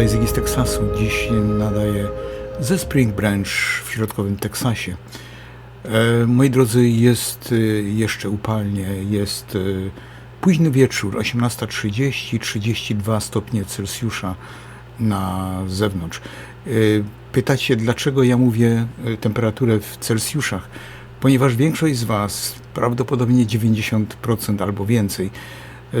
Tutaj Ziggy z Teksasu. Dziś nadaję ze Spring Branch w środkowym Teksasie. E, moi drodzy, jest e, jeszcze upalnie, jest e, późny wieczór, 18.30, 32 stopnie Celsjusza na zewnątrz. Pytacie, dlaczego ja mówię temperaturę w Celsjuszach? Ponieważ większość z Was, prawdopodobnie 90% albo więcej,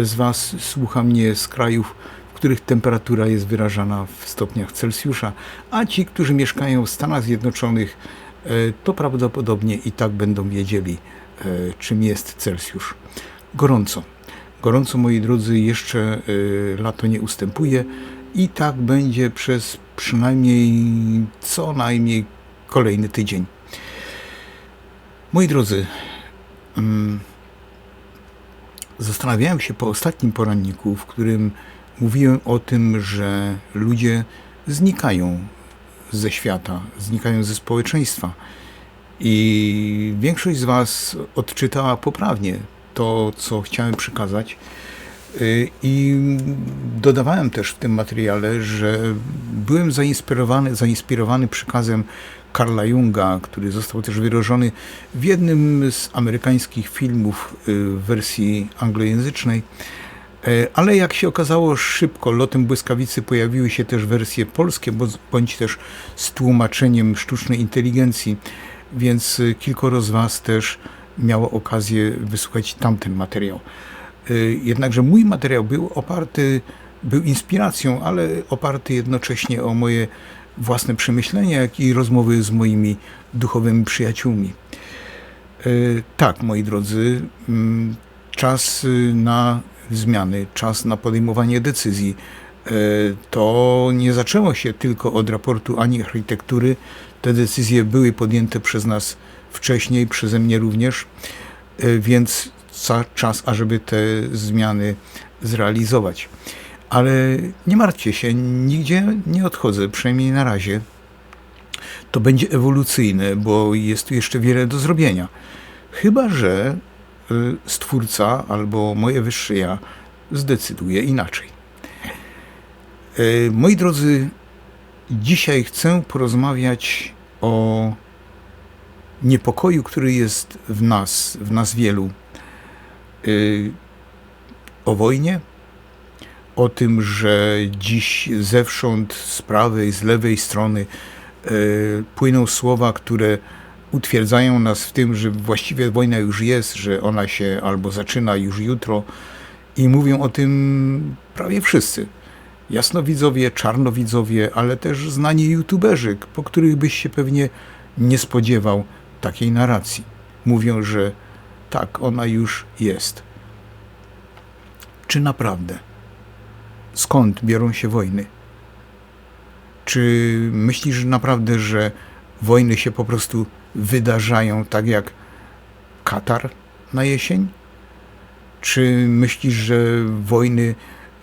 z Was słucha mnie z krajów, których temperatura jest wyrażana w stopniach Celsjusza, a ci, którzy mieszkają w Stanach Zjednoczonych, e, to prawdopodobnie i tak będą wiedzieli, e, czym jest Celsjusz. Gorąco. Gorąco, moi drodzy, jeszcze e, lato nie ustępuje i tak będzie przez przynajmniej co najmniej kolejny tydzień. Moi drodzy, mm, Zastanawiałem się po ostatnim poranniku, w którym mówiłem o tym, że ludzie znikają ze świata, znikają ze społeczeństwa. I większość z Was odczytała poprawnie to, co chciałem przekazać. Y, I dodawałem też w tym materiale, że byłem zainspirowany, zainspirowany przekazem Karla Junga, który został też wyrażony w jednym z amerykańskich filmów y, w wersji anglojęzycznej. E, Ale jak się okazało szybko, lotem błyskawicy pojawiły się też wersje polskie, bądź też z tłumaczeniem sztucznej inteligencji, więc y, kilkoro z Was też miało okazję wysłuchać tamten materiał. Y, Jednakże mój materiał był oparty, był inspiracją, ale oparty jednocześnie o moje własne przemyślenia, jak i rozmowy z moimi duchowymi przyjaciółmi. Tak, moi drodzy, czas y, na zmiany, czas na podejmowanie decyzji. Y, To nie zaczęło się tylko od raportu ani architektury. Te decyzje były podjęte przez nas wcześniej, przeze mnie również, Y, więc za czas, ażeby te zmiany zrealizować. Ale nie martwcie się, nigdzie nie odchodzę, przynajmniej na razie. To będzie ewolucyjne, bo jest tu jeszcze wiele do zrobienia. Chyba, że Stwórca albo moje wyższe ja zdecyduje inaczej. Y, Moi drodzy, dzisiaj chcę porozmawiać o niepokoju, który jest w nas, w nas wielu. Y, O wojnie, o tym, że dziś zewsząd, z prawej, z lewej strony y, płyną słowa, które utwierdzają nas w tym, że właściwie wojna już jest, że ona się albo zaczyna już jutro i mówią o tym prawie wszyscy. Jasnowidzowie, czarnowidzowie, ale też znani youtuberzy, po których byś się pewnie nie spodziewał takiej narracji. Mówią, że tak, ona już jest. Czy naprawdę? Skąd biorą się wojny? Czy myślisz naprawdę, że wojny się po prostu wydarzają tak jak Katar na jesień? Czy myślisz, że wojny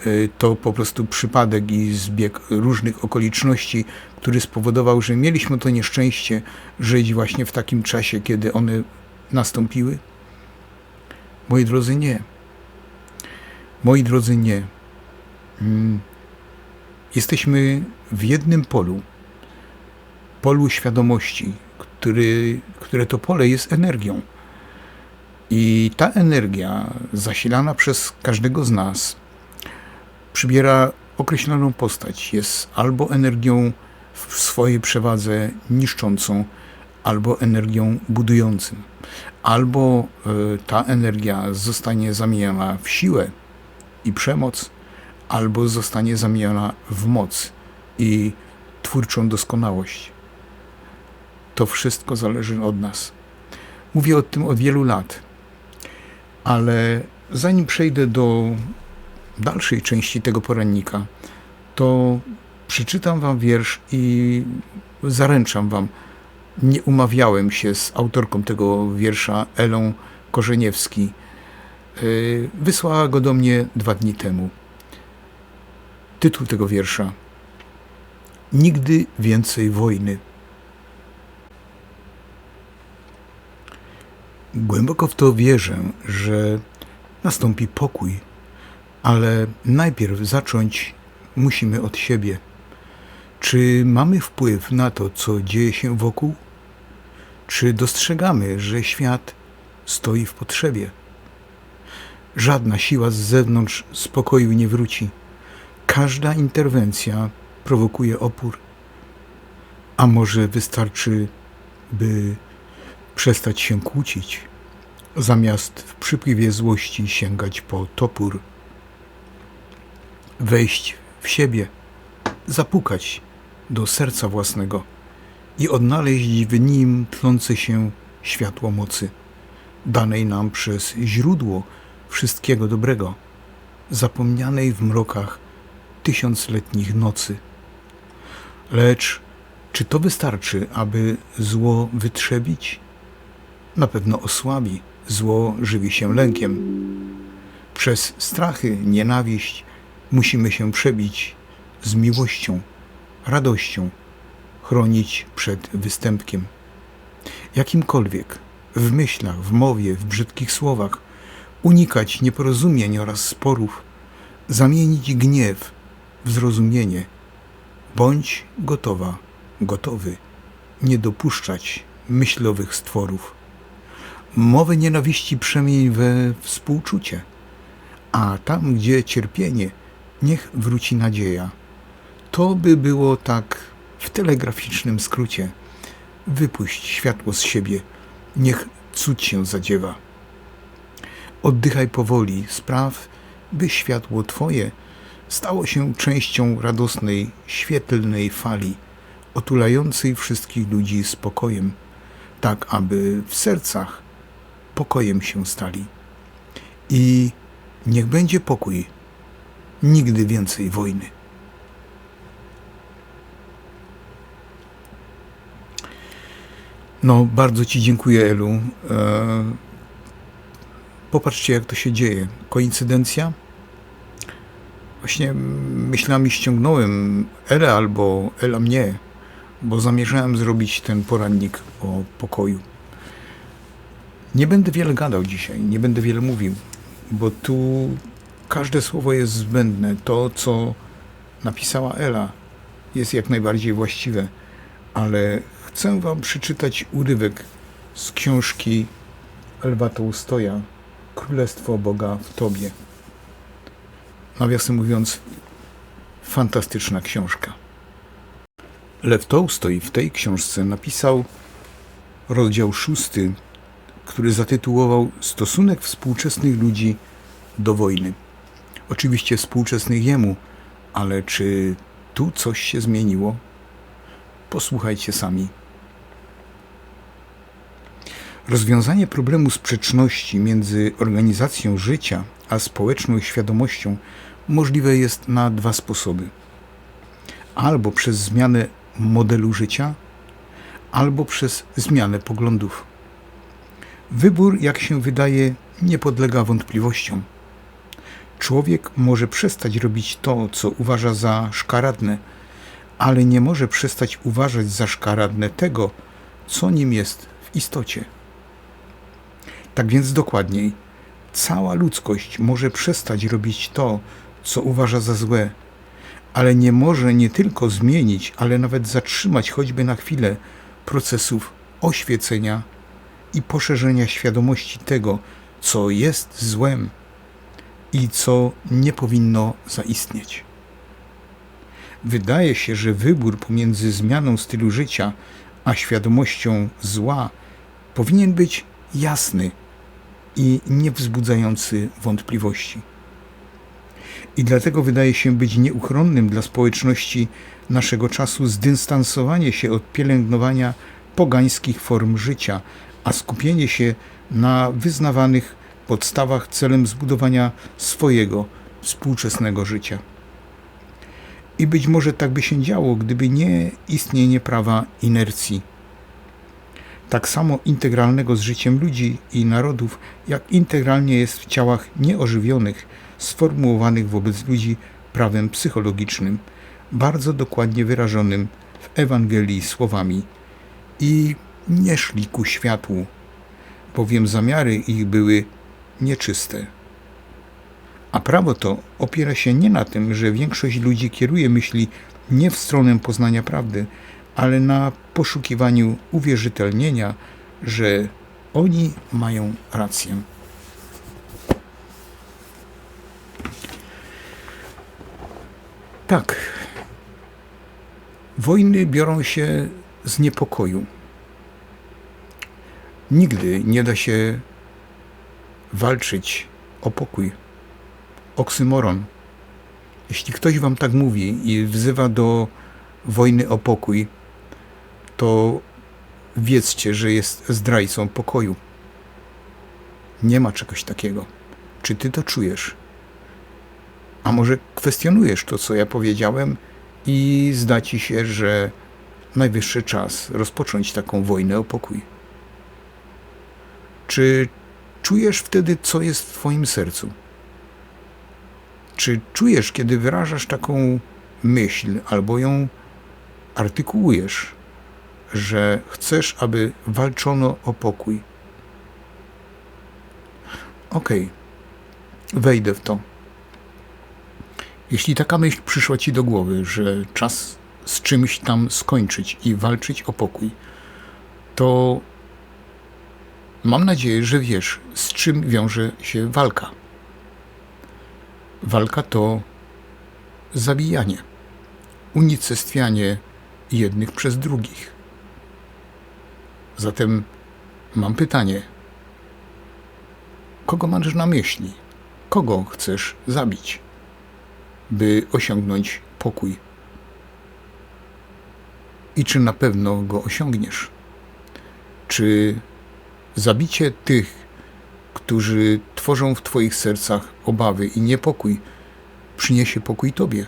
y, to po prostu przypadek i zbieg różnych okoliczności, który spowodował, że mieliśmy to nieszczęście żyć właśnie w takim czasie, kiedy one nastąpiły? Moi drodzy, nie. Moi drodzy, nie. Mm. Jesteśmy w jednym polu, polu świadomości, który, które to pole jest energią. I ta energia, zasilana przez każdego z nas, przybiera określoną postać. Jest albo energią w swojej przewadze niszczącą, albo energią budującą. Albo y, ta energia zostanie zamieniona w siłę i przemoc, albo zostanie zamieniona w moc i twórczą doskonałość. To wszystko zależy od nas. Mówię o tym od wielu lat. Ale zanim przejdę do dalszej części tego porannika, to przeczytam wam wiersz i zaręczam wam, nie umawiałem się z autorką tego wiersza, Elą Korzeniewski. Yy, Wysłała go do mnie dwa dni temu. Tytuł tego wiersza: Nigdy więcej wojny. Głęboko w to wierzę, że nastąpi pokój, ale najpierw zacząć musimy od siebie. Czy mamy wpływ na to, co dzieje się wokół? Czy dostrzegamy, że świat stoi w potrzebie? Żadna siła z zewnątrz spokoju nie wróci. Każda interwencja prowokuje opór. A może wystarczy, by przestać się kłócić, zamiast w przypływie złości sięgać po topór, wejść w siebie, zapukać do serca własnego i odnaleźć w nim tlące się światło mocy, danej nam przez źródło wszystkiego dobrego, zapomnianej w mrokach tysiącletnich nocy. Lecz czy to wystarczy, aby zło wytrzebić? Na pewno osłabi, zło żywi się lękiem. Przez strachy, nienawiść musimy się przebić z miłością, radością, chronić przed występkiem. Jakimkolwiek, w myślach, w mowie, w brzydkich słowach, unikać nieporozumień oraz sporów, zamienić gniew w zrozumienie. Bądź gotowa, gotowy, nie dopuszczać myślowych stworów. Mowę nienawiści przemień we współczucie, a tam, gdzie cierpienie, niech wróci nadzieja. To by było tak w telegraficznym skrócie. Wypuść światło z siebie, niech cud się zadziewa. Oddychaj powoli, spraw, by światło Twoje stało się częścią radosnej, świetlnej fali, otulającej wszystkich ludzi spokojem, tak aby w sercach pokojem się stali. I niech będzie pokój, nigdy więcej wojny. No, bardzo Ci dziękuję, Elu. E, popatrzcie, jak to się dzieje. Koincydencja? Właśnie myślami ściągnąłem Elę albo Ela mnie, bo zamierzałem zrobić ten porannik o pokoju. Nie będę wiele gadał dzisiaj, nie będę wiele mówił, bo tu każde słowo jest zbędne. To, co napisała Ela, jest jak najbardziej właściwe, ale chcę Wam przeczytać urywek z książki Elwa Tołstoja Królestwo Boga w Tobie. Nawiasem mówiąc, fantastyczna książka. Lew Tołstoj w tej książce napisał rozdział szósty, który zatytułował Stosunek współczesnych ludzi do wojny. Oczywiście współczesnych jemu, ale czy tu coś się zmieniło? Posłuchajcie sami. Rozwiązanie problemu sprzeczności między organizacją życia a społeczną świadomością możliwe jest na dwa sposoby. Albo przez zmianę modelu życia, albo przez zmianę poglądów. Wybór, jak się wydaje, nie podlega wątpliwościom. Człowiek może przestać robić to, co uważa za szkaradne, ale nie może przestać uważać za szkaradne tego, co nim jest w istocie. Tak więc dokładniej, cała ludzkość może przestać robić to, co uważa za złe, ale nie może nie tylko zmienić, ale nawet zatrzymać choćby na chwilę procesów oświecenia i poszerzenia świadomości tego, co jest złem i co nie powinno zaistnieć. Wydaje się, że wybór pomiędzy zmianą stylu życia a świadomością zła powinien być jasny i niewzbudzający wątpliwości. I dlatego wydaje się być nieuchronnym dla społeczności naszego czasu zdystansowanie się od pielęgnowania pogańskich form życia, a skupienie się na wyznawanych podstawach celem zbudowania swojego współczesnego życia. I być może tak by się działo, gdyby nie istnienie prawa inercji. Tak samo integralnego z życiem ludzi i narodów, jak integralnie jest w ciałach nieożywionych, sformułowanych wobec ludzi prawem psychologicznym, bardzo dokładnie wyrażonym w Ewangelii słowami i nie szli ku światłu, bowiem zamiary ich były nieczyste. A prawo to opiera się nie na tym, że większość ludzi kieruje myśli nie w stronę poznania prawdy, ale na poszukiwaniu uwierzytelnienia, że oni mają rację. Tak. Wojny biorą się z niepokoju. Nigdy nie da się walczyć o pokój. Oksymoron. Jeśli ktoś wam tak mówi i wzywa do wojny o pokój, to wiedzcie, że jest zdrajcą pokoju. Nie ma czegoś takiego. Czy ty to czujesz? A może kwestionujesz to, co ja powiedziałem i zda ci się, że najwyższy czas rozpocząć taką wojnę o pokój? Czy czujesz wtedy, co jest w Twoim sercu? Czy czujesz, kiedy wyrażasz taką myśl albo ją artykułujesz, że chcesz, aby walczono o pokój? Okej, okay. wejdę w to. Jeśli taka myśl przyszła ci do głowy, że czas z czymś tam skończyć i walczyć o pokój, to mam nadzieję, że wiesz, z czym wiąże się walka. Walka to zabijanie, unicestwianie jednych przez drugich. Zatem mam pytanie: kogo masz na myśli? Kogo chcesz zabić? by osiągnąć pokój. I czy na pewno go osiągniesz? Czy zabicie tych, którzy tworzą w Twoich sercach obawy i niepokój, przyniesie pokój Tobie?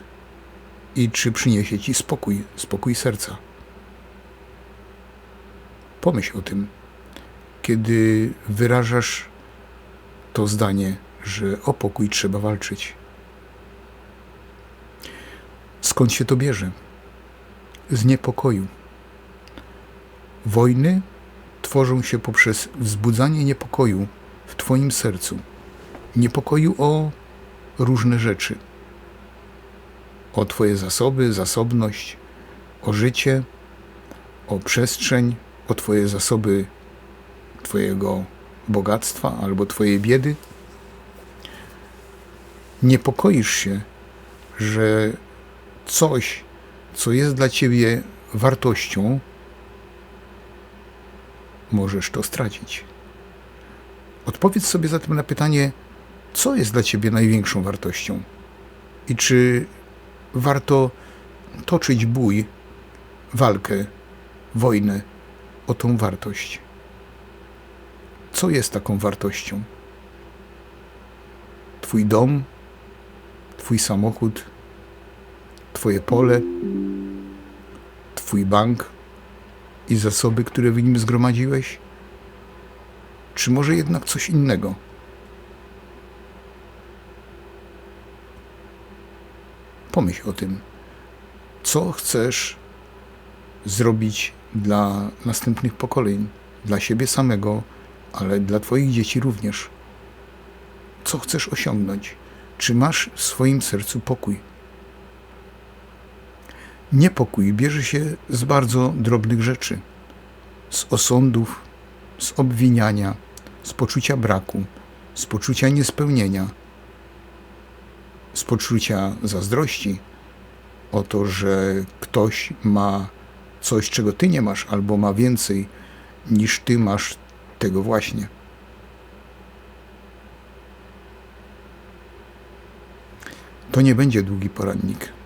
I czy przyniesie Ci spokój, spokój serca? Pomyśl o tym, kiedy wyrażasz to zdanie, że o pokój trzeba walczyć. Skąd się to bierze? Z niepokoju. Wojny tworzą się poprzez wzbudzanie niepokoju w Twoim sercu. Niepokoju o różne rzeczy. O Twoje zasoby, zasobność, o życie, o przestrzeń, o Twoje zasoby Twojego bogactwa albo Twojej biedy. Niepokoisz się, że coś, co jest dla ciebie wartością, możesz to stracić. Odpowiedz sobie zatem na pytanie, co jest dla ciebie największą wartością i czy warto toczyć bój, walkę, wojnę o tą wartość. Co jest taką wartością? Twój dom, Twój samochód, Twoje pole, Twój bank i zasoby, które w nim zgromadziłeś? Czy może jednak coś innego? Pomyśl o tym, co chcesz zrobić dla następnych pokoleń, dla siebie samego, ale dla Twoich dzieci również. Co chcesz osiągnąć? Czy masz w swoim sercu pokój? Niepokój bierze się z bardzo drobnych rzeczy, z osądów, z obwiniania, z poczucia braku, z poczucia niespełnienia, z poczucia zazdrości o to, że ktoś ma coś, czego ty nie masz, albo ma więcej niż ty masz tego właśnie. To nie będzie długi poradnik.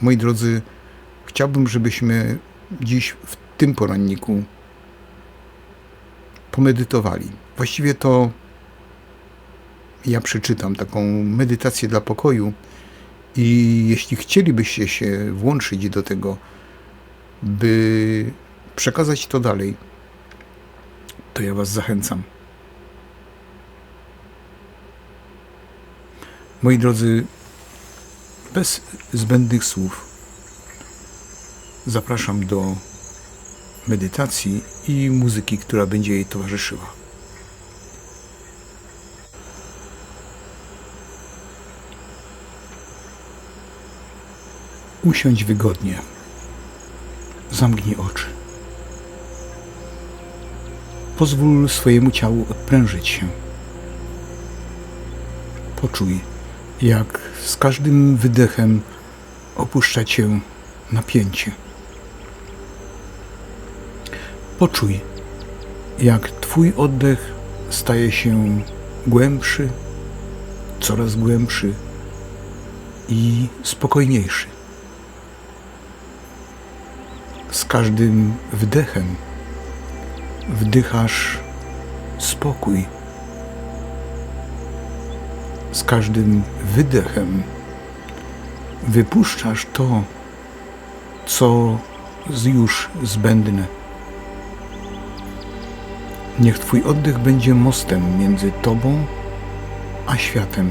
Moi drodzy, chciałbym, żebyśmy dziś w tym poranniku pomedytowali. Właściwie to ja przeczytam taką medytację dla pokoju i jeśli chcielibyście się włączyć do tego, by przekazać to dalej, to ja Was zachęcam. Moi drodzy, bez zbędnych słów zapraszam do medytacji i muzyki, która będzie jej towarzyszyła. Usiądź wygodnie. Zamknij oczy. Pozwól swojemu ciału odprężyć się. Poczuj, jak z każdym wydechem opuszcza cię napięcie. Poczuj, jak Twój oddech staje się głębszy, coraz głębszy i spokojniejszy. Z każdym wdechem wdychasz spokój. Z każdym wydechem wypuszczasz to, co już zbędne. Niech Twój oddech będzie mostem między Tobą a światem.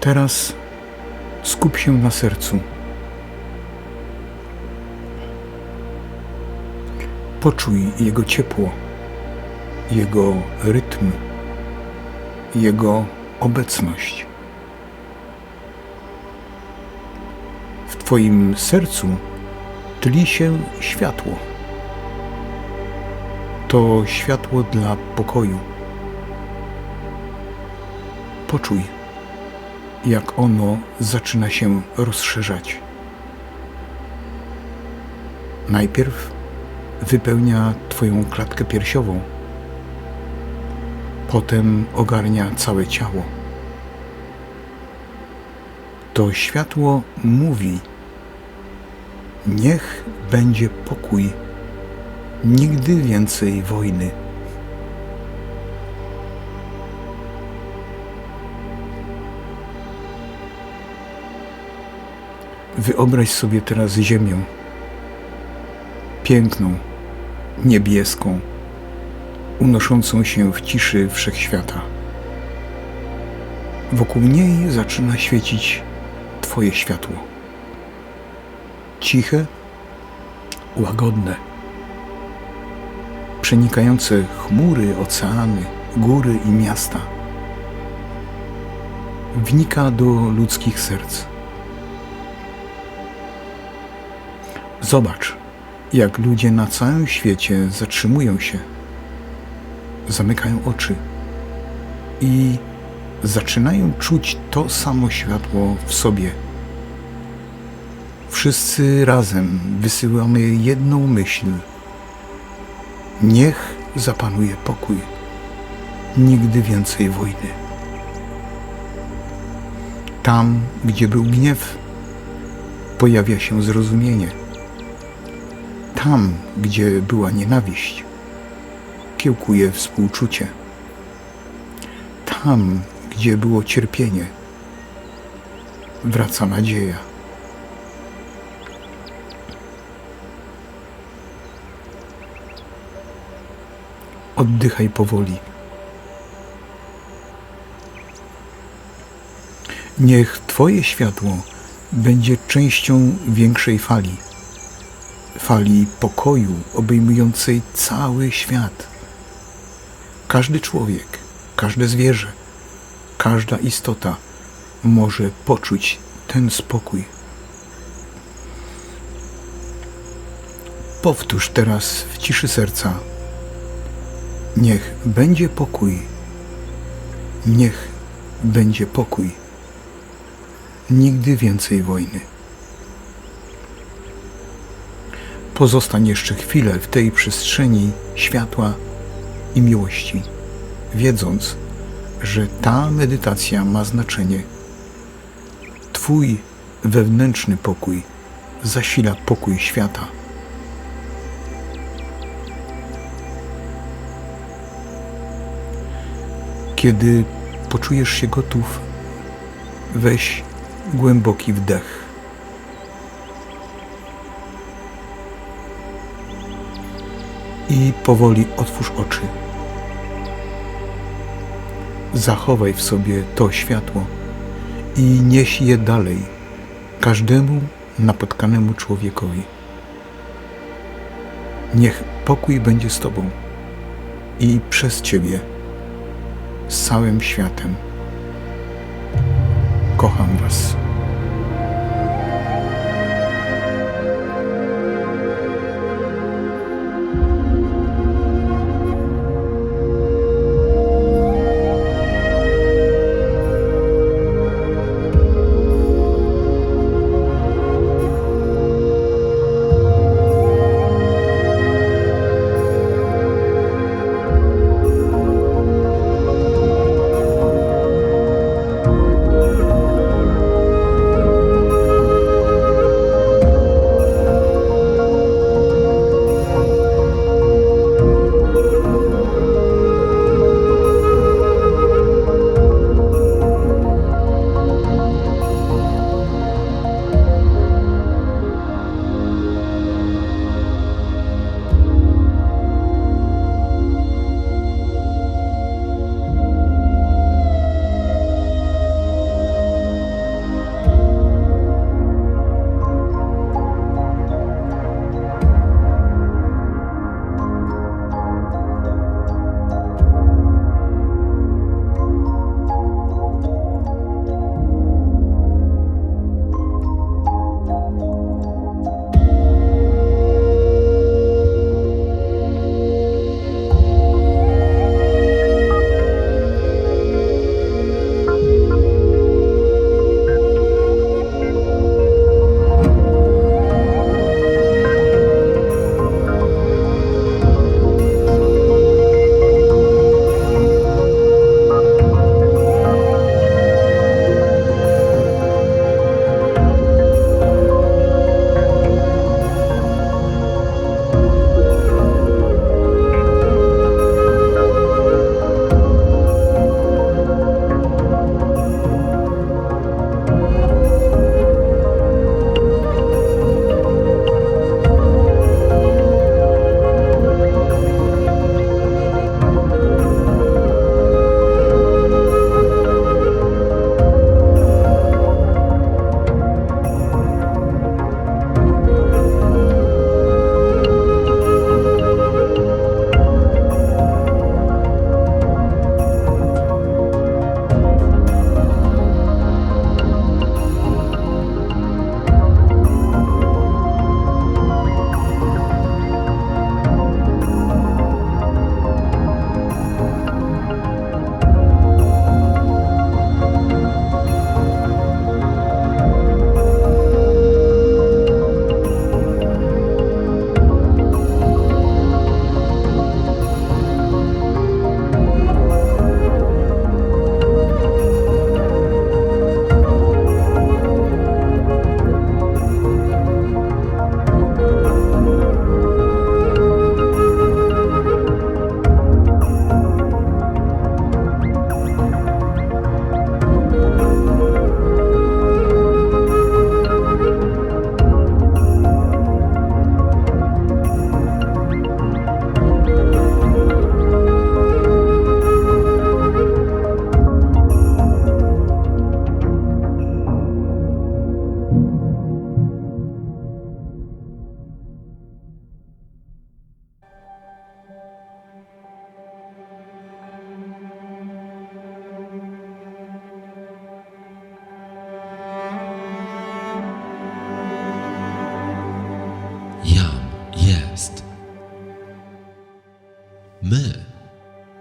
Teraz skup się na sercu. Poczuj jego ciepło, jego rytm, jego obecność. W Twoim sercu tli się światło. To światło dla pokoju. Poczuj jak ono zaczyna się rozszerzać. Najpierw wypełnia Twoją klatkę piersiową, potem ogarnia całe ciało. To światło mówi: Niech będzie pokój, nigdy więcej wojny. Wyobraź sobie teraz Ziemię. Piękną, niebieską, unoszącą się w ciszy wszechświata. Wokół niej zaczyna świecić Twoje światło. Ciche, łagodne, przenikające chmury, oceany, góry i miasta. Wnika do ludzkich serc Zobacz, jak ludzie na całym świecie zatrzymują się, zamykają oczy i zaczynają czuć to samo światło w sobie. Wszyscy razem wysyłamy jedną myśl. Niech zapanuje pokój. Nigdy więcej wojny. Tam, gdzie był gniew, pojawia się zrozumienie tam, gdzie była nienawiść, kiełkuje współczucie. Tam, gdzie było cierpienie, wraca nadzieja. Oddychaj powoli. Niech Twoje światło będzie częścią większej fali fali pokoju obejmującej cały świat. Każdy człowiek, każde zwierzę, każda istota może poczuć ten spokój. Powtórz teraz w ciszy serca. Niech będzie pokój. Niech będzie pokój. Nigdy więcej wojny. Pozostań jeszcze chwilę w tej przestrzeni światła i miłości, wiedząc, że ta medytacja ma znaczenie. Twój wewnętrzny pokój zasila pokój świata. Kiedy poczujesz się gotów, weź głęboki wdech. I powoli otwórz oczy. Zachowaj w sobie to światło i nieś je dalej każdemu napotkanemu człowiekowi. Niech pokój będzie z Tobą i przez Ciebie z całym światem. Kocham Was.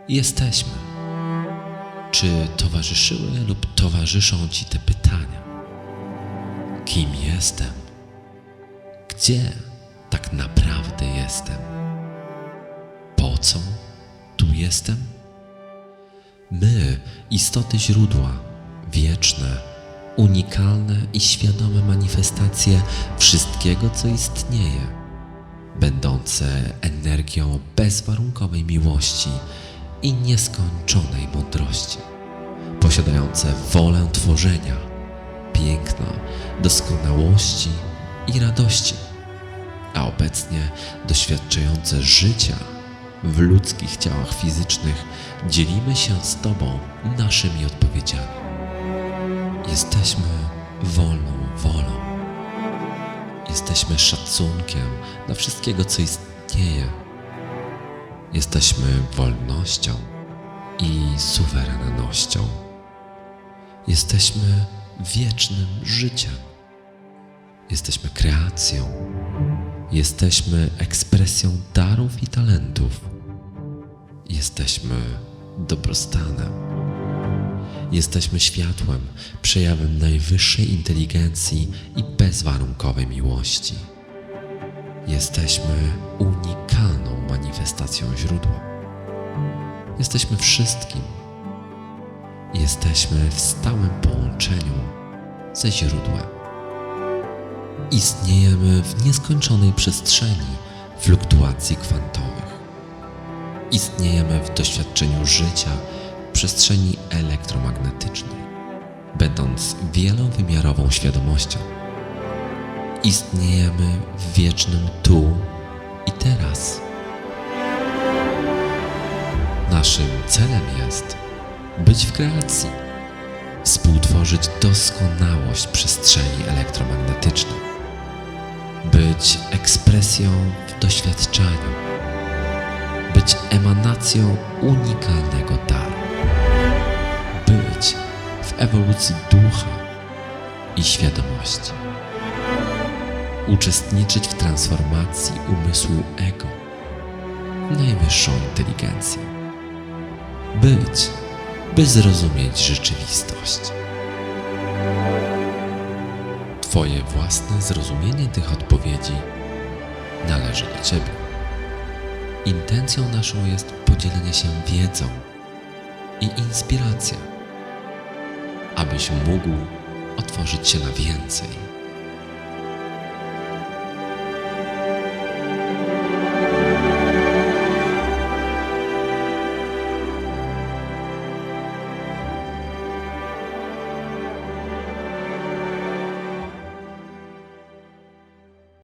Jesteśmy. Czy towarzyszyły lub towarzyszą Ci te pytania? Kim jestem? Gdzie tak naprawdę jestem? Po co tu jestem? My, istoty źródła, wieczne, unikalne i świadome manifestacje wszystkiego, co istnieje, będące energią bezwarunkowej miłości i nieskończonej mądrości, posiadające wolę tworzenia, piękna, doskonałości i radości, a obecnie doświadczające życia w ludzkich ciałach fizycznych, dzielimy się z Tobą naszymi odpowiedziami. Jesteśmy wolną wolą. Jesteśmy szacunkiem dla wszystkiego, co istnieje. Jesteśmy wolnością i suwerennością. Jesteśmy wiecznym życiem. Jesteśmy kreacją. Jesteśmy ekspresją darów i talentów. Jesteśmy dobrostanem. Jesteśmy światłem, przejawem najwyższej inteligencji i bezwarunkowej miłości. Jesteśmy unikalną manifestacją źródła. Jesteśmy wszystkim. Jesteśmy w stałym połączeniu ze źródłem. Istniejemy w nieskończonej przestrzeni fluktuacji kwantowych. Istniejemy w doświadczeniu życia w przestrzeni elektromagnetycznej, będąc wielowymiarową świadomością. Istniejemy w wiecznym tu i teraz. Naszym celem jest być w kreacji, współtworzyć doskonałość przestrzeni elektromagnetycznej, być ekspresją w doświadczaniu, być emanacją unikalnego daru, być w ewolucji ducha i świadomości, uczestniczyć w transformacji umysłu ego najwyższą inteligencję, być, by zrozumieć rzeczywistość. Twoje własne zrozumienie tych odpowiedzi należy do Ciebie. Intencją naszą jest podzielenie się wiedzą i inspiracja, abyś mógł otworzyć się na więcej.